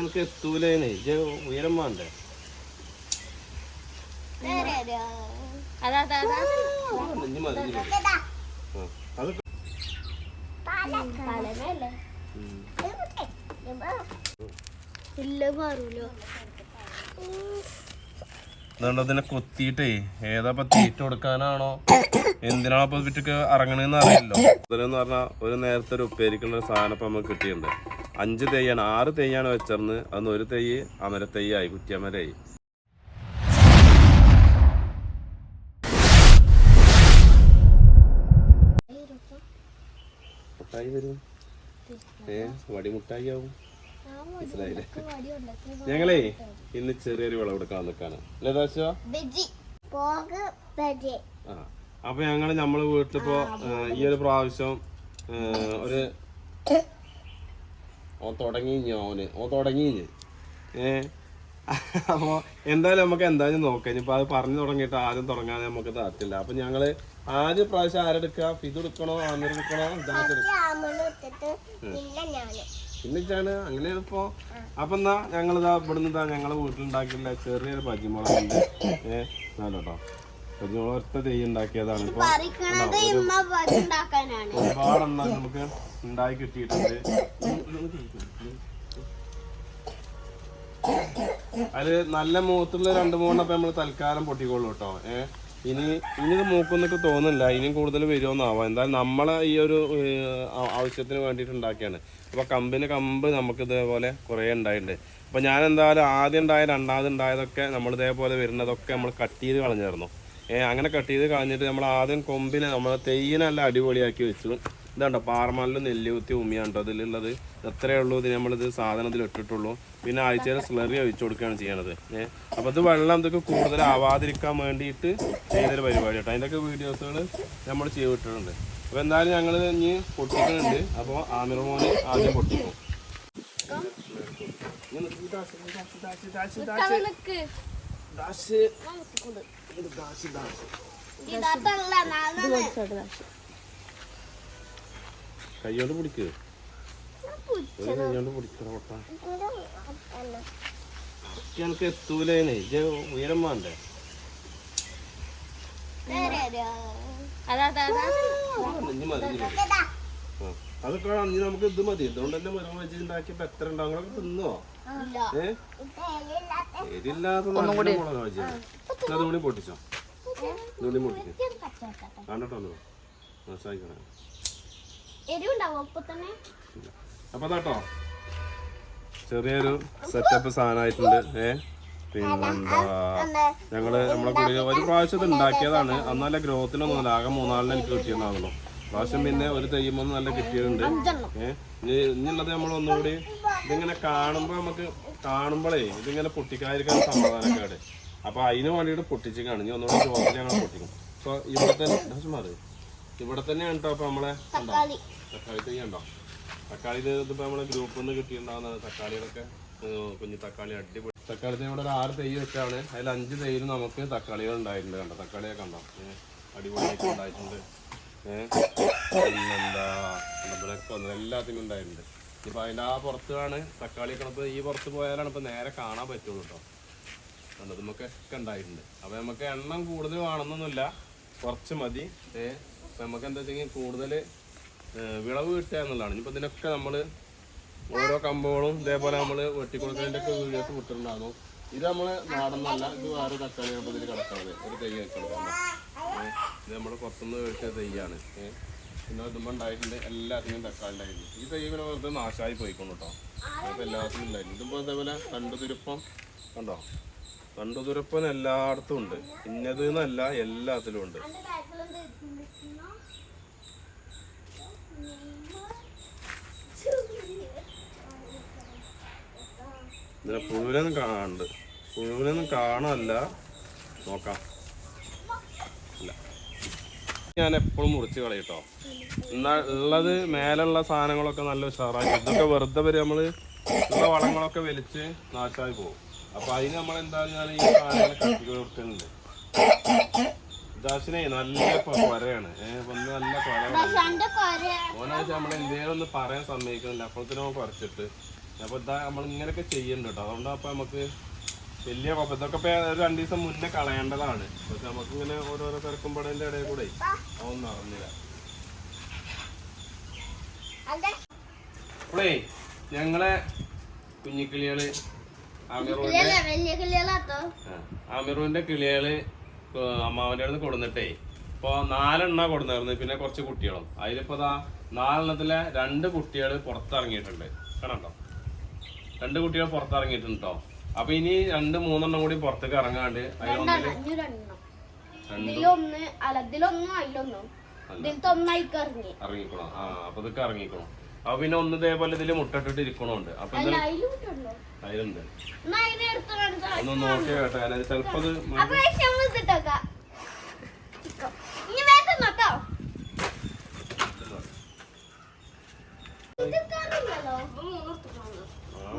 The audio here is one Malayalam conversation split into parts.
എനിക്ക് എത്തൂലേനെ ഉയരം വേണ്ടേ? അതിനെ കൊത്തിയിട്ടേ? ഏതാ തീറ്റ കൊടുക്കാനാണോ? എന്തിനാണോ ഇപ്പൊ വിറ്റക്ക് ഇറങ്ങണെന്ന് അറിയില്ലോ ഇതിലെന്ന് പറഞ്ഞാൽ ഒരു നേരത്തെ ഒരു ഉപ്പേരിക്കുള്ള ഒരു സാധനം ഇപ്പൊ നമുക്ക് കിട്ടിയിട്ടുണ്ട്. അഞ്ച് തെയ്യാണ് ആറ് തെയ്യാണ് വെച്ചിരുന്നത് അന്ന് ഒരു തെയ്യ് അമര തെയ്യായി കുറ്റിയമരയായി മുട്ടായി വരും ഏ വടിമുട്ടായി ആവും മനസ്സിലായില്ലേ? ഞങ്ങളേ ഇന്ന് ചെറിയൊരു വിളവെടുക്കാൻ നിൽക്കാണ് അല്ലേ ദാശ? ആ അപ്പൊ ഞങ്ങൾ നമ്മളെ വീട്ടിലിപ്പോ ഈ ഒരു പ്രാവശ്യം ഒരു ഓൻ തുടങ്ങി ഓന്? ഓൻ തുടങ്ങി ഏ? അപ്പൊ എന്തായാലും നമുക്ക് എന്തായാലും നോക്കാം. ഇനിയിപ്പോ അത് പറഞ്ഞു തുടങ്ങിയിട്ട് ആദ്യം തുടങ്ങാൻ നമുക്ക് താത്തില്ല. അപ്പൊ ഞങ്ങൾ ആദ്യ പ്രാവശ്യം ആരെടുക്കുക ഫിത് എടുക്കണോ? ആമിർ എടുക്കണോ? പിന്നിച്ചാണ്. അങ്ങനെയാണ് ഇപ്പൊ. അപ്പൊ എന്നാ ഞങ്ങളിതാ ഇവിടുന്ന് ഇതാ ഞങ്ങളെ വീട്ടിലുണ്ടാക്കിയുള്ള ചെറിയൊരു പജിമുളകുണ്ട് ഏഹ് കേട്ടോ. ഒറ്റ തെയ്യ് ഉണ്ടാക്കിയതാണ്. ഇപ്പൊ ഒരുപാടെണ്ണം നമുക്ക് ഉണ്ടായി കിട്ടിയിട്ടുണ്ട്. അതിൽ നല്ല മൂത്തുള്ള രണ്ട് മൂന്നെണ്ണം നമ്മൾ തൽക്കാലം പൊട്ടിക്കോളൂ കേട്ടോ. ഏഹ് ഇനി ഇനി ഇത് മൂക്കുന്നൊക്കെ തോന്നുന്നില്ല. ഇനിയും കൂടുതൽ വരുമെന്നാവാം. എന്തായാലും നമ്മളെ ഈ ഒരു ആവശ്യത്തിന് വേണ്ടിയിട്ട് ഉണ്ടാക്കിയാണ്. അപ്പൊ കമ്പിന് കമ്പ് നമുക്ക് ഇതേപോലെ കുറേ ഉണ്ടായിട്ടുണ്ട്. അപ്പൊ ഞാൻ എന്തായാലും ആദ്യം ഉണ്ടായ രണ്ടാമത് ഉണ്ടായതൊക്കെ നമ്മൾ ഇതേപോലെ വരുന്നതൊക്കെ നമ്മൾ കട്ട് ചെയ്ത് കളഞ്ഞായിരുന്നു അങ്ങനെ കട്ട് ചെയ്ത് കളഞ്ഞിട്ട് നമ്മൾ ആദ്യം കൊമ്പിനെ നമ്മൾ തെയ്യനല്ല അടിപൊളിയാക്കി വെച്ചു ഇതാണ്ടോ പാറമല്ലും നെല്ലികുത്തി ഉമ്മിയാണ്ടോ അതിലുള്ളത് എത്രയേ ഉള്ളൂ ഇത് നമ്മളിത് സാധനത്തിൽ ഇട്ടിട്ടുള്ളൂ പിന്നെ ആഴ്ചയിൽ സ്ലറി ഒഴിച്ചു കൊടുക്കുകയാണ് ചെയ്യണത് ഏഹ് അപ്പോൾ ഇത് വെള്ളം ഇതൊക്കെ കൂടുതൽ ആവാതിരിക്കാൻ വേണ്ടിയിട്ട് ചെയ്തൊരു പരിപാടി കേട്ടോ അതിന്റെയൊക്കെ വീഡിയോസുകൾ നമ്മൾ ചെയ്തിട്ടുണ്ട് അപ്പോൾ എന്തായാലും ഞങ്ങൾ ഇനി പൊട്ടിക്കുന്നുണ്ട് അപ്പോൾ ആമിർ മോനെ ആദ്യം പൊട്ടിക്കും ദാശ് ഇത് ദാശ് ദാശ് ഇതല്ല നാളെ കൈയോണ്ട് പിടിക്ക് ഒരു കൈയോണ്ട് പിടിക്കണം പൊട്ടാ എനിക്ക് എത്തൂലേനെ. ഇത് ഉയരം വേണ്ടേ അതൊക്കെ നമുക്ക് ഇത് മതി. ഇതുകൊണ്ട് തന്നെ മരം വെച്ച് ഉണ്ടാക്കിയപ്പോ എത്ര ഉണ്ടാവും? തിന്നോ? എരില്ലാത്ത പൊട്ടിച്ചോ? പൊട്ടിക്കും. മനസ്സിലാക്കണം അപ്പൊ അതാട്ടോ ചെറിയൊരു സെറ്റപ്പ് സാധനമായിട്ടുണ്ട്. ഏ? പിന്നെന്താ? ഞങ്ങൾ നമ്മളെ കൂടി ഒരു പ്രാവശ്യം ഇത് ഉണ്ടാക്കിയതാണ്. അന്നല്ല ഗ്രോത്തിനൊന്നും അല്ല. ആകെ മൂന്നാലിന് എനിക്ക് കിട്ടിയെന്നാണല്ലോ. പ്രാവശ്യം പിന്നെ ഒരു തെയ്യുമ്പോൾ നല്ല കിട്ടിയിട്ടുണ്ട്. ഏഹ് ഇനി ഇന്നുള്ളത് നമ്മൾ ഒന്നുകൂടി ഇതിങ്ങനെ കാണുമ്പോ നമുക്ക് കാണുമ്പോഴേ ഇതിങ്ങനെ പൊട്ടിക്കാതിരിക്കാൻ സമാധാനക്കേട്. അപ്പൊ അതിന് വേണ്ടിയിട്ട് പൊട്ടിച്ച് കാണിഞ്ഞ് ഒന്നുകൂടി ഗ്രോത്തിൽ ഞങ്ങൾ പൊട്ടിക്കും. അപ്പൊ ഇവിടെ തന്നെ മാറി ഇവിടെ തന്നെ കേട്ടോ അപ്പൊ നമ്മളെ തക്കാളി. തൈ ഉണ്ടോ? തക്കാളി ഇത് ഇതിപ്പോ നമ്മളെ ഗ്രൂപ്പിൽ നിന്ന് കിട്ടിയിട്ടുണ്ടാവുന്ന തക്കാളികളൊക്കെ കുഞ്ഞു തക്കാളി അടിപൊളി. തക്കാളി തൈ ഇവിടെ ഒരു ആറ് തൈ വെച്ചാണ്. അതിൽ അഞ്ച് തൈയിൽ നമുക്ക് തക്കാളികൾ ഉണ്ടായിട്ടുണ്ട് കണ്ടോ? തക്കാളിയൊക്കെ ഉണ്ടോ അടിപൊളിയായിട്ട് ഉണ്ടായിട്ടുണ്ട്. ഏഹ് പിന്നെന്താ? നമ്മുടെ എല്ലാത്തിനും ഉണ്ടായിട്ടുണ്ട്. ഇപ്പൊ അതിന്റെ ആ പുറത്താണ് തക്കാളി കിണപ്പ് ഈ പുറത്ത് പോയാലാണ് ഇപ്പം നേരെ കാണാൻ പറ്റുള്ളൂ കേട്ടോ കണ്ടത് നമുക്ക് ഒക്കെ ഉണ്ടായിട്ടുണ്ട്. അപ്പൊ നമുക്ക് എണ്ണം കൂടുതൽ വേണമെന്നൊന്നുമില്ല. കുറച്ച് മതി. അപ്പൊ നമുക്ക് എന്താ വെച്ചെങ്കിൽ കൂടുതൽ വിളവ് കിട്ടുക എന്നുള്ളതാണ്. ഇനിയിപ്പോൾ ഇതിനൊക്കെ നമ്മൾ ഓരോ കമ്പുകളും ഇതേപോലെ നമ്മൾ വെട്ടിക്കൊടുക്കുന്നതിന്റെയൊക്കെ വീഡിയോസ് കിട്ടുന്നുണ്ടാകും ഇത് നമ്മൾ നാടനല്ല ഇത് വേറെ തക്കാളി ഇതിൽ കിടക്കുന്നത് ഒരു തെയ്യം വെച്ചെടുക്കാം. ഇത് നമ്മൾ പുറത്തുനിന്ന് മേടിച്ച തെയ്യാണ് ഏഹ് പിന്നെ ഇതുമ്പോ ഉണ്ടായിട്ടുണ്ട് എല്ലാത്തിനും തക്കാളി ഉണ്ടായിരുന്നു ഈ തൈ പിന്നെ വെറുതെ നാശമായി പോയിക്കൊണ്ടു കേട്ടോ അപ്പൊ എല്ലാത്തിനും ഉണ്ടായിരുന്നു ഇതുമ്പോ അതേപോലെ കണ്ടു തുരുപ്പം കണ്ടോ കണ്ടു തുരുപ്പം എല്ലായിടത്തും ഉണ്ട്. ഇന്നത് എന്നല്ല എല്ലാത്തിലും ഉണ്ട്. ഇതിനെ പുഴുവിനൊന്നും കാണാനുണ്ട് പുഴുവിനൊന്നും കാണാനല്ല. നോക്കാം. ഞാൻ എപ്പോഴും മുറിച്ച് കളയട്ടോ. എന്നാ ഉള്ളത് മേലുള്ള സാധനങ്ങളൊക്കെ നല്ല ഉഷാറായി. ഇതൊക്കെ വെറുതെ വരെ നമ്മൾ ഉള്ള വളങ്ങളൊക്കെ വലിച്ച് നാശമായി പോകും. അപ്പൊ അതിന് നമ്മൾ എന്തായാലും ഞാൻ ഈ സാധനങ്ങൾ കത്തി കൊടുക്കുന്നുണ്ട് ദാസിനെ നല്ല കൊരയാണ്. ഏഹ് ഒന്ന് നല്ല കൊരയാണ് കൊര. നമ്മൾ എന്തേലും ഒന്ന് പറയാൻ സമ്മതിക്കുന്നില്ല. അപ്പോഴത്തേനും കുറച്ചിട്ട് അപ്പൊ ഇതാ നമ്മൾ ഇങ്ങനെയൊക്കെ ചെയ്യുന്നുണ്ട് കേട്ടോ അതുകൊണ്ട് അപ്പൊ നമുക്ക് വലിയ കുഴപ്പം. ഇതൊക്കെ ഇപ്പൊ ഒരു രണ്ടു ദിവസം മുന്നേ കളയേണ്ടതാണ്. പക്ഷെ നമുക്ക് ഇങ്ങനെ ഓരോരോ തിരക്കുമ്പോഴതിന്റെ ഇടയിൽ കൂടെ അതൊന്നും അറിഞ്ഞില്ല അപ്പോഴേ ഞങ്ങളെ കുഞ്ഞിക്കിളികൾ അമിറുവിന്റെ കിളികൾ അമ്മാവന്റെ അടുത്ത് കൊടുന്നിട്ടേ ഇപ്പൊ നാലെണ്ണ കൊടുന്നായിരുന്നു പിന്നെ കുറച്ച് കുട്ടികളും. അതിലിപ്പോ ദാ നാലെണ്ണത്തിലെ രണ്ട് കുട്ടികൾ പുറത്തിറങ്ങിയിട്ടുണ്ട്. കണ്ടോ? രണ്ട് കുട്ടികൾ പുറത്തിറങ്ങിയിട്ടുണ്ട് കേട്ടോ അപ്പൊ ഇനി രണ്ട് മൂന്നെണ്ണം കൂടി പുറത്തേക്ക് ഇറങ്ങാണ്ട്. ഇറങ്ങിക്കണം ഇതിലൊന്ന് അതിലൊന്നും. ഇതിലത്തെ ഒന്നായിക്ക് ഇറങ്ങി. ആ അപ്പൊ ഇതൊക്കെ ഇറങ്ങിക്കോണം? അപ്പൊ പിന്നെ ഒന്ന് ഇതേപോലെ ഇതിൽ മുട്ടിട്ടിട്ട് ഇരിക്കണോണ്ട്. അപ്പൊ അതിലുണ്ട്. ഒന്ന് നോക്കി കേട്ടോ. ചിലപ്പോ അത് അപ്പൊ നമ്മൾ ഇതിട്ടേക്കാം ഇനി വേഗം നോട്ടോ ഇതൊക്കെയാണല്ലോ ആ ചിലപ്പോ ഞാൻ പറഞ്ഞ അതിനെ കിട്ടുമൊക്കെ ഇക്ക് വെക്കും ഇപ്പൊ അയക്കൊന്ന് ഈ അരികിൽ ഇരിക്കണ ഒന്ന്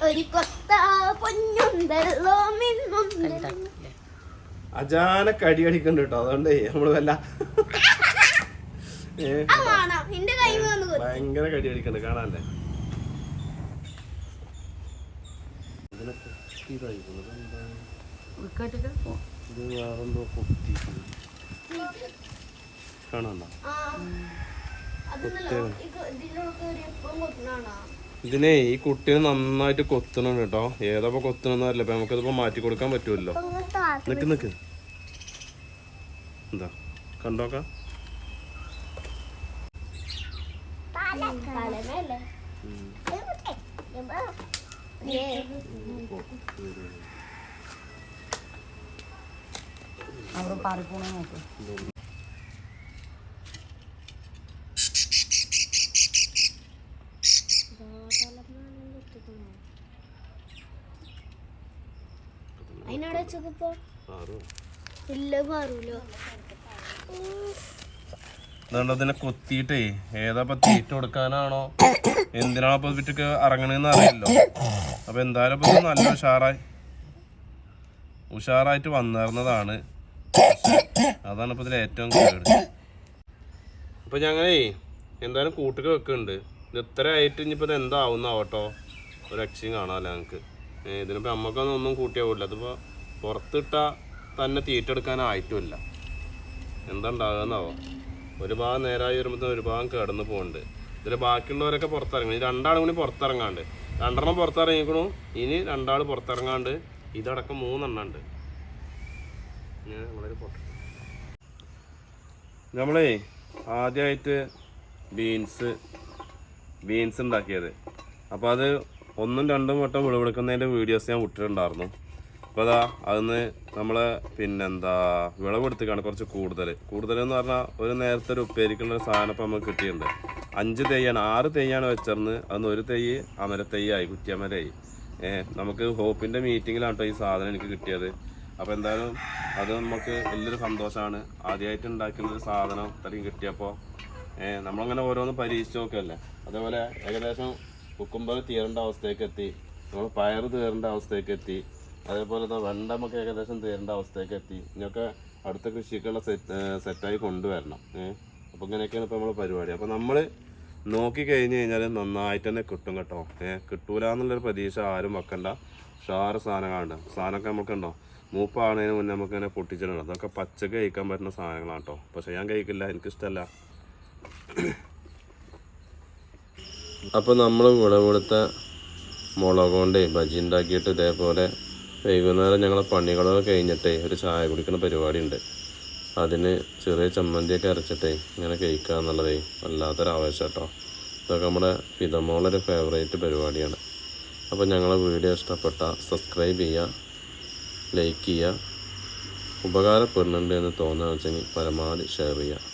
ഒരു കൊത്ത പൊന്നുണ്ടല്ലോ അജാനക്ക് അടി അടിക്കണ്ട് കേട്ടോ അതുകൊണ്ടേ നമ്മൾ വല്ല ഭയങ്കര കടി അടിക്കണ്ട് കാണാല്ലേ ഇത് വേറെന്തോ. കാണാണ്ടോ ഇതിനെ ഈ കുട്ടീനെ നന്നായിട്ട് കൊത്തണം കേട്ടോ. ഏതാ കൊത്തണമെന്ന് അറിയില്ല അപ്പൊ നമുക്കിതിപ്പോ മാറ്റി കൊടുക്കാൻ പറ്റുമല്ലോ. നിക്ക് നിക്ക്. എന്താ? കണ്ടോക്കാം? അവർ അവിടെ പാറിപ്പോണ നോക്ക്. അതിനോട് വെച്ചപ്പോ ഇല്ല അതിനെ കൊത്തിയിട്ടേ ഏതാ തീറ്റ കൊടുക്കാനാണോ? എന്തിനാണോ ഇപ്പൊ വിറ്റൊക്കെ ഇറങ്ങണെന്ന് അറിയില്ലോ. അപ്പൊ എന്തായാലും ഇപ്പൊ നല്ല ഉഷാറായി. ഉഷാറായിട്ട് വന്നേർന്നതാണ് അതാണ് ഇപ്പൊ ഇതിൽ ഏറ്റവും കേട്. അപ്പൊ ഞങ്ങളേ എന്തായാലും കൂട്ടുക വെക്കുന്നുണ്ട്. ഇത് ഇത്ര ആയിട്ട് ഇനിയിപ്പോ ഇത് എന്താവുന്നാവട്ടോ ഒരു രക്ഷയും കാണാമല്ലോ ഞങ്ങൾക്ക് ഇതിനിപ്പോ നമുക്കൊന്നും ഒന്നും കൂട്ടിയാവില്ല അതിപ്പോൾ പുറത്തിട്ട തന്നെ തീറ്റ എടുക്കാനായിട്ടുമില്ല ഒരു ഭാഗം നേരായി വരുമ്പോൾ ഒരു ഭാഗം കിടന്ന് പോകുന്നുണ്ട് ഇതിൽ ബാക്കിയുള്ളവരൊക്കെ പുറത്തിറങ്ങി. ഇനി രണ്ടാളും കൂടി പുറത്തിറങ്ങാണ്ട്. രണ്ടെണ്ണം പുറത്തിറങ്ങിക്കണു ഇനി രണ്ടാൾ പുറത്തിറങ്ങാണ്ട് ഇതടക്കം മൂന്നെണ്ണം ഉണ്ട് നമ്മളേ ആദ്യമായിട്ട് ബീൻസ് ബീൻസ് ഉണ്ടാക്കിയത്. അപ്പോൾ അത് ഒന്നും രണ്ടും വട്ടം വിളവെടുക്കുന്നതിന്റെ വീഡിയോസ് ഞാൻ വിട്ടിട്ടുണ്ടായിരുന്നു. അപ്പോൾ അതാ അതിന്ന് നമ്മൾ പിന്നെന്താ വിളവെടുത്തിക്കാണ് കുറച്ച് കൂടുതൽ എന്ന് പറഞ്ഞാൽ ഒരു നേരത്തെ ഒരു ഉപ്പേരിക്കുള്ള ഒരു സാധനം ഇപ്പം നമുക്ക് കിട്ടിയിട്ടുണ്ട്. അഞ്ച് തെയ്യാണ് ആറ് തെയ്യാണ് വെച്ചിരുന്നത് അതിന് ഒരു തെയ്യ് അമര തെയ്യായി കുറ്റിയമരയായി നമുക്ക് ഹോപ്പിന്റെ മീറ്റിങ്ങിലാണ് കേട്ടോ ഈ സാധനം എനിക്ക് കിട്ടിയത്. അപ്പോൾ എന്തായാലും അത് നമുക്ക് വലിയൊരു സന്തോഷമാണ് ആദ്യമായിട്ട് ഉണ്ടാക്കുന്ന ഒരു സാധനം ഇത്രയും കിട്ടിയപ്പോൾ നമ്മളങ്ങനെ ഓരോന്ന് പരീക്ഷിച്ച് നോക്കുകയല്ലേ അതേപോലെ ഏകദേശം കുക്കുംബർ തീരേണ്ട അവസ്ഥയ്ക്ക് എത്തി. നമ്മൾ പയർ തീരേണ്ട അവസ്ഥയ്ക്ക് എത്തി. അതേപോലെ തന്നെ വെണ്ട നമുക്ക് ഏകദേശം തീരേണ്ട അവസ്ഥയ്ക്ക് എത്തി. ഇനിയൊക്കെ അടുത്ത കൃഷിക്കുള്ള സെറ്റ് സെറ്റായി കൊണ്ടുവരണം. ഏഹ് അപ്പോൾ ഇങ്ങനെയൊക്കെയാണ് ഇപ്പോൾ നമ്മളെ പരിപാടി. അപ്പോൾ നമ്മൾ നോക്കി കഴിഞ്ഞ് കഴിഞ്ഞാൽ നന്നായിട്ട് തന്നെ കിട്ടും കേട്ടോ. ഏഹ് കിട്ടൂല എന്നുള്ളൊരു പ്രതീക്ഷ ആരും വെക്കണ്ട. ഷാറ് സാധനങ്ങളുണ്ട്. സാധനമൊക്കെ നമുക്കുണ്ടോ മൂപ്പാണതിന് മുന്നേ നമുക്ക് ഇങ്ങനെ പൊട്ടിച്ചിട്ടുണ്ട്. അതൊക്കെ പച്ചക്ക് കഴിക്കാൻ പറ്റുന്ന സാധനങ്ങളാണ് കേട്ടോ. പക്ഷെ ഞാൻ കഴിക്കില്ല. എനിക്കിഷ്ടമല്ല അപ്പോൾ നമ്മൾ വിളവെടുത്ത മുളക് കൊണ്ട് ബജി ഉണ്ടാക്കിയിട്ട് ഇതേപോലെ വൈകുന്നേരം ഞങ്ങളെ പണികളൊക്കെ കഴിഞ്ഞിട്ടേ ഒരു ചായ കുടിക്കുന്ന പരിപാടി ഉണ്ട് അതിന് ചെറിയ ചമ്മന്തിയൊക്കെ അരച്ചിട്ടേ ഇങ്ങനെ കഴിക്കുക എന്നുള്ളതേ വല്ലാത്തൊരു ആവേശം കേട്ടോ. ഇതൊക്കെ നമ്മുടെ പിതമോളൊരു ഫേവറേറ്റ് പരിപാടിയാണ്. അപ്പോൾ ഞങ്ങളെ വീഡിയോ ഇഷ്ടപ്പെട്ട സബ്സ്ക്രൈബ് ചെയ്യുക ലൈക്ക് ചെയ്യുക ഉപകാരപ്പെടുന്നുണ്ട് എന്ന് തോന്നുക വെച്ചെങ്കിൽ പരമാവധി ഷെയർ ചെയ്യുക.